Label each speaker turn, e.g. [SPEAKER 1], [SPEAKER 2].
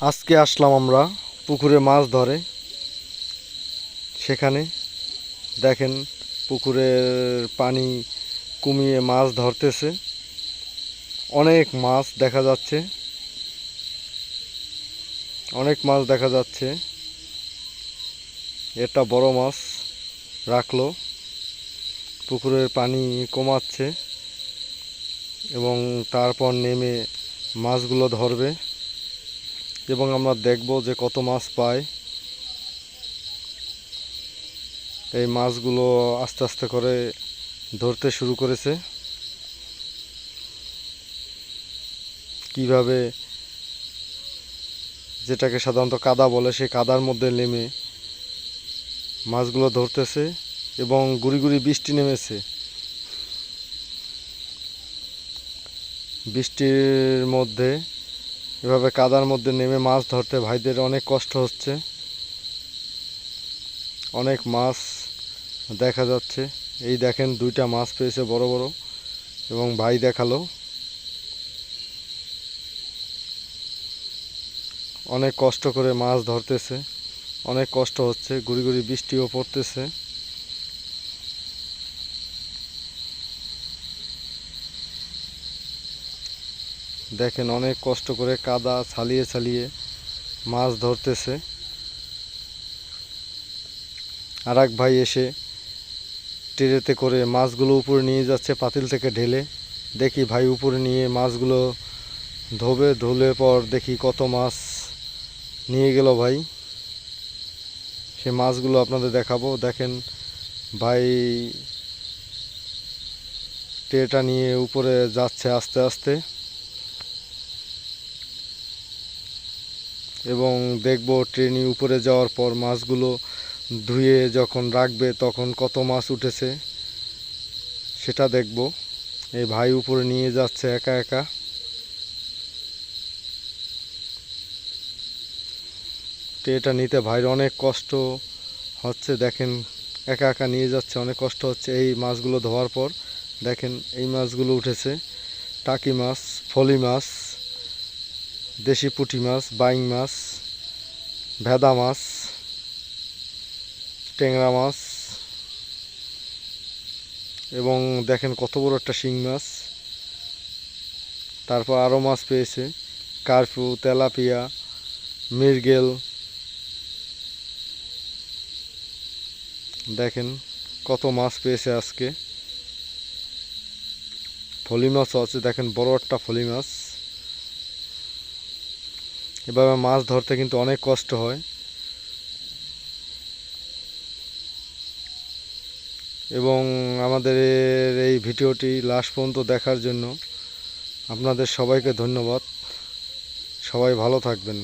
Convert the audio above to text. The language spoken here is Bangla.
[SPEAKER 1] আজকে আসলাম আমরা, পুকুরে মাছ ধরে। সেখানে দেখেন পুকুরের পানি কমিয়ে মাছ ধরতেছে। অনেক মাছ দেখা যাচ্ছে। অনেক মাছ দেখা যাচ্ছে। এটা বড় মাছ রাখল। পুকুরের পানি কমাচ্ছে এবং তারপর নেমে মাছগুলো ধরবে। এবং আমরা দেখব যে কত মাছ পায়। এই মাছগুলো আস্তে আস্তে করে ধরতে শুরু করেছে। কীভাবে যেটাকে সাধারণত কাদা বলে, সেই কাদার মধ্যে নেমে মাছগুলো ধরতেছে এবং গুড়ি গুড়ি বৃষ্টি নেমেছে। বৃষ্টির মধ্যে এভাবে কাদার মধ্যে নেমে মাছ ধরতে ভাইদের অনেক কষ্ট হচ্ছে। অনেক মাছ দেখা যাচ্ছে। এই দেখেন দুইটা মাছ পেয়েছে বড় বড় এবং ভাই দেখাল। অনেক কষ্ট করে মাছ ধরতেছে। অনেক কষ্ট হচ্ছে। গুড়ি গুড়ি বৃষ্টিও পড়তেছে। দেখেন অনেক কষ্ট করে কাদা ছালিয়ে ছালিয়ে মাছ ধরতেছে। আর ভাই এসে ট্রেতে করে মাছগুলো উপরে নিয়ে যাচ্ছে, পাতিল থেকে ঢেলে। দেখি ভাই উপরে নিয়ে মাছগুলো ধোবে, ধুলে পর দেখি কত মাছ নিয়ে গেল ভাই। সে মাছগুলো আপনাদের দেখাবো। দেখেন ভাই ট্রেটা নিয়ে উপরে যাচ্ছে আস্তে আস্তে। এবং দেখব ট্রেনে উপরে যাওয়ার পর মাছগুলো ধুয়ে যখন রাখবে তখন কত মাছ উঠেছে, সেটা দেখব। এই ভাই উপরে নিয়ে যাচ্ছে একা একা। ট্রেটা নিতে ভাইয়ের অনেক কষ্ট হচ্ছে, দেখেন, একা একা নিয়ে যাচ্ছে, অনেক কষ্ট হচ্ছে। এই মাছগুলো ধোয়ার পর দেখেন, এই মাছগুলো উঠেছে। টাকি মাছ, ফলি মাছ দেশি পুঁটি মাছ, বাইং মাছ, ভেদা মাছ, ট্যাংরা মাছ এবং দেখেন কত বড় একটা শিং মাছ। তারপর আরও মাছ পেয়েছে কার্ফু তেলাপিয়া, মৃগেল। দেখেন কত মাছ পেয়েছে আজকে। ফলি মাছও আছে, দেখেন বড় একটা ফলি মাছ। এভাবে মাছ ধরতে কিন্তু অনেক কষ্ট হয়। এবং আমাদের এই ভিডিওটি লাস্ট পর্যন্ত দেখার জন্য আপনাদের সবাইকে ধন্যবাদ। সবাই ভালো থাকবেন।